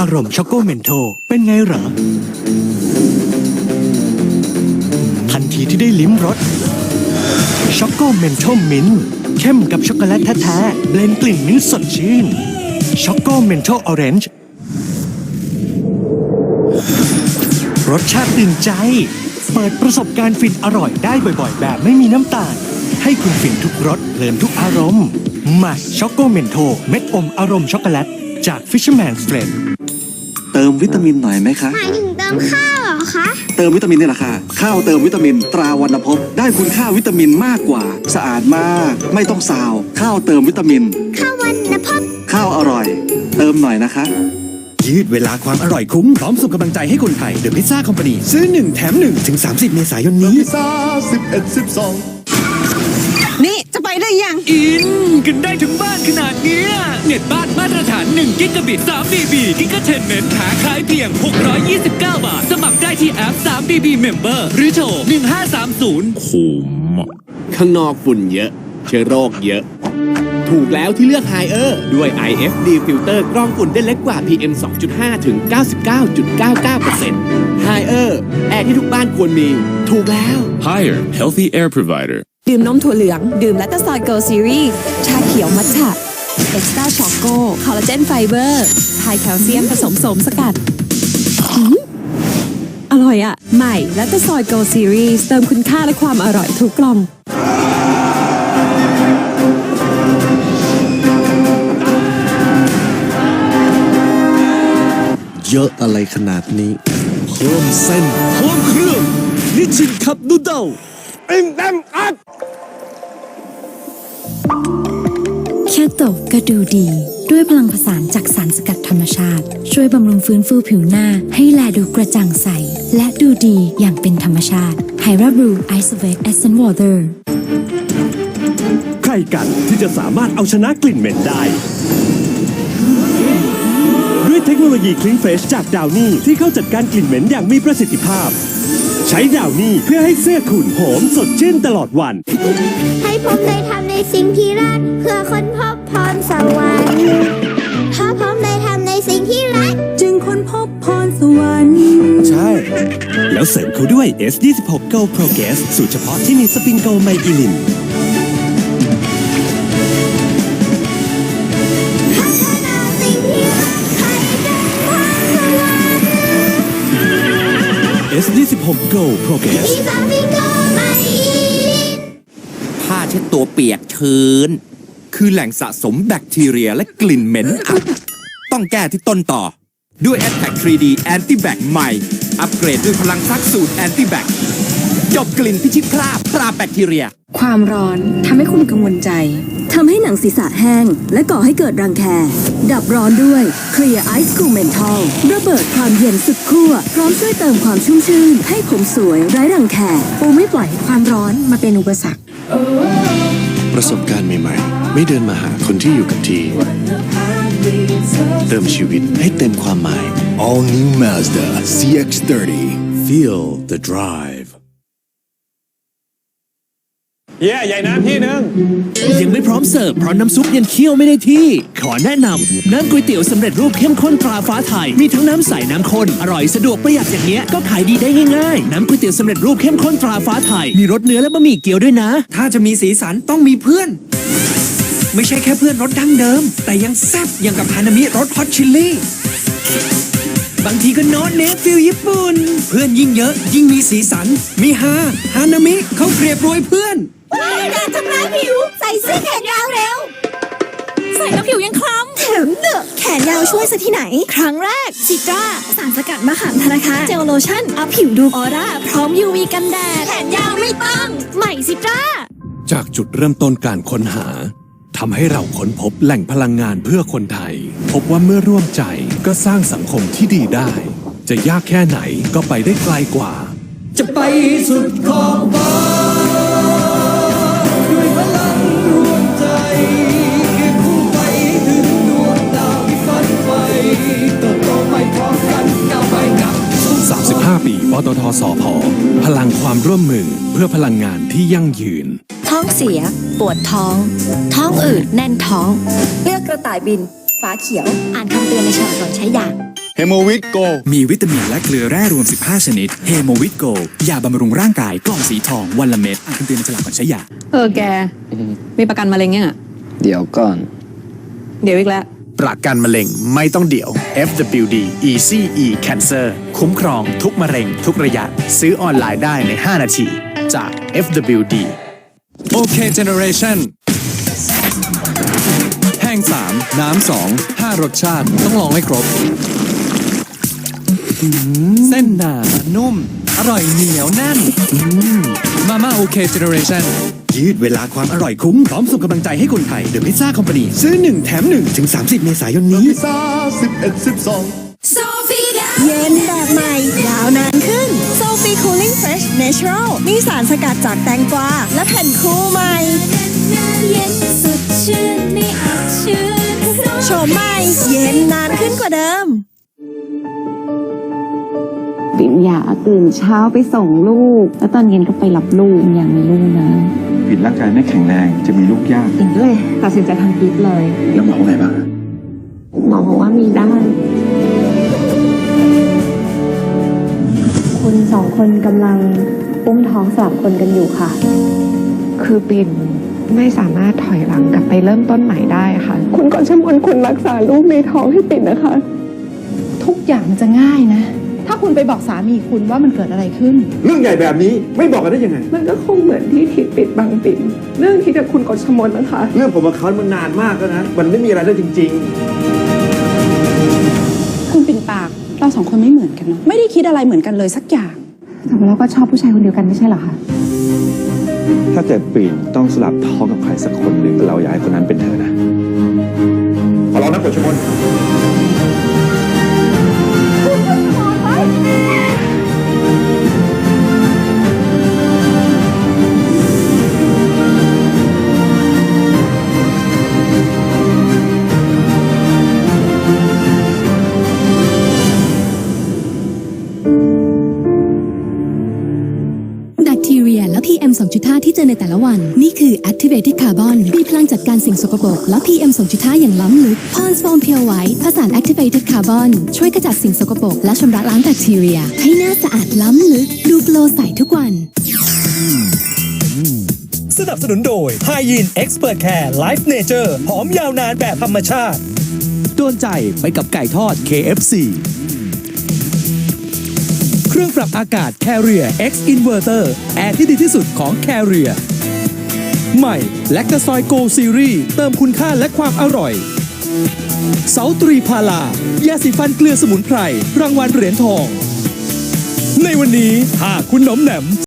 อารมณ์ช็อกโกเมนโทเป็นไงเหรอ ทันทีที่ได้ลิ้มรสช็อกโกเมนโทมิ้นเข้มกับช็อกโกแลตแท้ๆเบลนกลิ่นมิ้นสดชื่นช็อกโกเมนโทออเรนจ์รสชาติตื่นใจ เปิดประสบการณ์ฟินอร่อยได้บ่อยๆ แบบไม่มีน้ำตาล ให้คุณฟินทุกรสเพลินทุกอารมณ์มาช็อกโกเมนโทเม็ดอมอารมณ์ช็อกโกแลต จาก Fisherman Friend เติมวิตามินหน่อยไหมคะ หมายถึงเติมข้าวเหรอคะ เติมวิตามินนี่แหละค่ะ ข้าวเติมวิตามินตราวันภพได้คุณค่าวิตามินมากกว่า สะอาดมาก ไม่ต้องซาว ข้าวเติมวิตามิน ข้าววันพภพข้าวอร่อย เติมหน่อยนะคะ ยืดเวลาความอร่อยคุ้ม พร้อมส่งกำลังใจให้คนไทยเดอะพิซซ่าคอมพานีซื้อ 1 แถม 1 ถึง 30 เมษายนนี้ พิซซ่า11 12ือยัง อินกันได้ถึงบ้านขนาดนี้เน็ตบ้านมาตรฐาน 1 กิกะบิต3 b b กิกะเทนเมนหาขายเพียง 629 บาท สมัครได้ที่แอป3 b b Member หรือโทร1530คุ้มข้างนอกฝุ่นเยอะ เชื้อโรคเยอะ ถูกแล้วที่เลือกไฮเออร์ด้วย IFD Filter กรองฝุ่นได้เล็กกว่า PM 2.5 ถึง 99.99% h i เออร์แอร์ที่ทุกบ้านควรมี ถูกแล้ว Higher Healthy Air Provider ดื่มนมถั่วเหลือง ดื่มแลคตาซอยเกิลซีรีส์ชาเขียวมัทฉะเอ็กซ์ตร้าช็อกโกคอลลาเจนไฟเบอร์ไฮแคลเซียมผสมโสมสกัดหืมอร่อยอะใหม่แลคตาซอยเกิลซีรีส์เติมคุณค่าและความอร่อยทุกกล่อง เยอะอะไรขนาดนี้ เพิ่มเส้นเพิ่มเครื่องนิชินคับนูเดิลเอ็งเต็มอัดแค่ตกก็ดูดี ด้วยพลังผสานจากสารสกัดธรรมชาติ ช่วยบำรุงฟื้นฟูผิวหน้า ให้แลดูกระจ่างใส และดูดีอย่างเป็นธรรมชาติไฮราบรูไอซ์เวกเอเซนวอเตอร์ใครกันที่จะสามารถเอาชนะกลิ่นเหม็นได้ด้วยเทคโนโลยีคลีนเฟรชจากดาวนี่ที่เข้าจัดการกลิ่นเหม็นอย่างมีประสิทธิภาพ ใช้ดาวนี่เพื่อให้เสื้อคุณหอมสดชื่นตลอดวัน ให้ผมได้ทำในสิ่งที่รักเพื่อคนพบพรสวรรค์ถ้าผมได้ทำในสิ่งที่รัก จึงค้นพบพรสวรรค์ ใช่ แล้วเสริมเขาด้วย S26 Go Progress สูตรเฉพาะที่มีสปริงโกไมอิลิน S26 Go Progress ผ้าเช็ดตัวเปียกชื้น คือแหล่งสะสมแบคทีเรียและกลิ่นเหม็นอับ ต้องแก้ที่ต้นต่อ ด้วย a t t a c 3D Anti Bac ใหม่ อัปเกรดด้วยพลังซักสูตร Anti Bac จบกลิ่นพิชิตคราบปราบแบคทีเรีย ความร้อนทำให้คุณกังวลใจ ทำให้หนังศีรษะแห้ง และก่อให้เกิดรังแค ดับร้อนด้วย Clear Ice Cool Menthol ระเบิดความเย็นสุดขั้วพร้อมช่วยเติมความชุ่มชื่น ให้ผมสวยไร้รังแคปูไม่ปล่อยให้ความร้อนมาเป็นอุปสรรค ประสบการณ์ใหม่ๆ ไม่เดินมาหาคนที่อยู่กับที่ เติมชีวิตให้เต็มความหมาย All New Mazda CX-30 Feel the drive ยังไม่พร้อมเสิร์ฟเพราะน้ำซุปยังเคี่ยวไม่ได้ที่ ขอแนะนำน้ำก๋วยเตี๋ยวสำเร็จรูปเข้มข้นตราฟ้าไทย มีทั้งน้ำใสน้ำข้นอร่อยสะดวกประหยัดอย่างเนี้ยก็ขายดีได้ง่ายๆ น้ำก๋วยเตี๋ยวสำเร็จรูปเข้มข้นตราฟ้าไทย มีรสเนื้อและบะหมี่เกี๊ยวด้วยนะ ถ้าจะมีสีสันต้องมีเพื่อน ไม่ใช่แค่เพื่อนรสดั้งเดิม แต่ยังแซ่บอย่างกับฮานามิรสฮอตชิลลี่บางทีก็โน้ตเนฟฟิลญี่ปุ่น เพื่อนยิ่งเยอะยิ่งมีสีสัน มีฮาฮานามิเขาเกรียบโรยเพื่อน การทำร้ายผิว ใส่เสื้อแขนยาวเร็ว ใส่แล้วผิวยังคล้ำ แถมเนอะแขนยาวช่วยซะที่ไหน ครั้งแรกซิตราสารสกัดมะขามธนาคารเจลโลชั่นอัพผิวดูออร่า พร้อม UV กันแดด แขนยาวไม่ต้อง ใหม่ซิตราจากจุดเริ่มต้นการค้นหาทำให้เราค้นพบแหล่งพลังงานเพื่อคนไทย พบว่าเมื่อร่วมใจก็สร้างสังคมที่ดีได้ จะยากแค่ไหนก็ไปได้ไกลกว่า จะไปสุดขอบฟ้า 35ปี ปตทสพพลังความร่วมมือเพื่อพลังงานที่ยั่งยืน ท้องเสีย ปวดท้อง ท้องอืดแน่นท้อง เลือกกระต่ายบิน ฟ้าเขียว อ่านคำเตือนในฉลากก่อนใช้ยาเฮโมวิตโก มีวิตามินและเกลือแร่รวม 15 ชนิด เฮโมวิตโก ยาบำรุงร่างกายกล่องสีทอง วันละเม็ด อ่านคำเตือนในฉลากก่อนใช้ยา เออแก มีประกันมะเร็งยังอะ เดี๋ยวก่อน เดี๋ยวอีกแล้ว ประกันมะเร็งไม่ต้องเดี๋ยว FWD Easy E Cancer คุ้มครองทุกมะเร็งทุกระยะ ซื้อออนไลน์ได้ใน 5 นาที จาก FWD โอเคเจเนอเรชั่นแห้ง 3 น้ำ 2 5 รสชาติต้องลองให้ครบ เส้นหนานุ่ม อร่อยเหนียวแน่นมาม่าโอเคเจเนอเรชั่น ยืดเวลาความอร่อยคุ้ม พร้อมส่งกำลังใจให้คนไทย The Pizza Company ซื้อ 1 แถม 1 ถึง 30 เมษายนนี้เย็นแบบใหม่ ยาวนานขึ้น Sophie Cooling Fresh Natural มีสารสกัดจากแตงกวา และแผ่นคูใหม่ เย็นสดชื่นไม่อับชื้น โฉมใหม่ เย็นนานขึ้นกว่าเดิม ปิ่นอยากตื่นเช้าไปส่งลูก แล้วตอนเย็นก็ไปรับลูกอย่างมีลูกนะ ปิดร่างกายไม่แข็งแรงจะมีลูกยากปิ่นก็เลยตัดสินใจทำกิฟเลยแล้วหมอว่าไงบ้างหมอบอกว่ามีได้คุณสองคนกำลังอุ้มท้องสลับคนกันอยู่ค่ะ คือปิ่นไม่สามารถถอยหลังกลับไปเริ่มต้นใหม่ได้ค่ะ คุณก่อนชมนคุณรักษาลูกในท้องให้ปิ่นนะคะ ทุกอย่างมันจะง่ายนะ ถ้าคุณไปบอกสามีคุณว่ามันเกิดอะไรขึ้น เรื่องใหญ่แบบนี้ไม่บอกกันได้ยังไง มันก็คงเหมือนที่ทิดปิดบังปิ่นเรื่องที่กับคุณกฎชมนนะคะ เรื่องผมกับเขามันนานมากแล้วนะ มันไม่มีอะไรได้จริง คุณปิ่นปากเราสองคนไม่เหมือนกันเนาะไม่ได้คิดอะไรเหมือนกันเลยสักอย่างแต่เราก็ชอบผู้ชายคนเดียวกันไม่ใช่เหรอคะๆ ถ้าเกิดปีนต้องสลับท้องกับใครสักคนหนึ่งเราอยากให้คนนั้นเป็นเธอนะ ขอร้องนะกฎชมน แทีเรียและ PM 2.5 ที่เจอในแต่ละวัน นี่คือ Activated Carbon มีพลังจัดการสิ่งสกปรกและ PM 2.5 อย่างล้ำลึก Pond's Foam Pure White ผสาน Activated Carbon ช่วยขจัดสิ่งสกปรกและชำระล้างแบคทีเรีย ให้หน้าสะอาดล้ำลึก ดูโกลว์ใสทุกวัน สนับสนุนโดย h y y e n Expert Care Life Nature หอมยาวนานแบบธรรมชาติ โดนใจไปกับไก่ทอด KFC เครื่องปรับอากาศ Carrier X Inverter แอร์ที่ดีที่สุดของ Carrier ใหม่แลคตาซอยโกซีรีส์เติมคุณค่าและความอร่อย เสาตรีพาลายาสีฟันเกลือสมุนไพร รางวัลเหรียญทอง ในวันนี้หากคุณหนมแหนม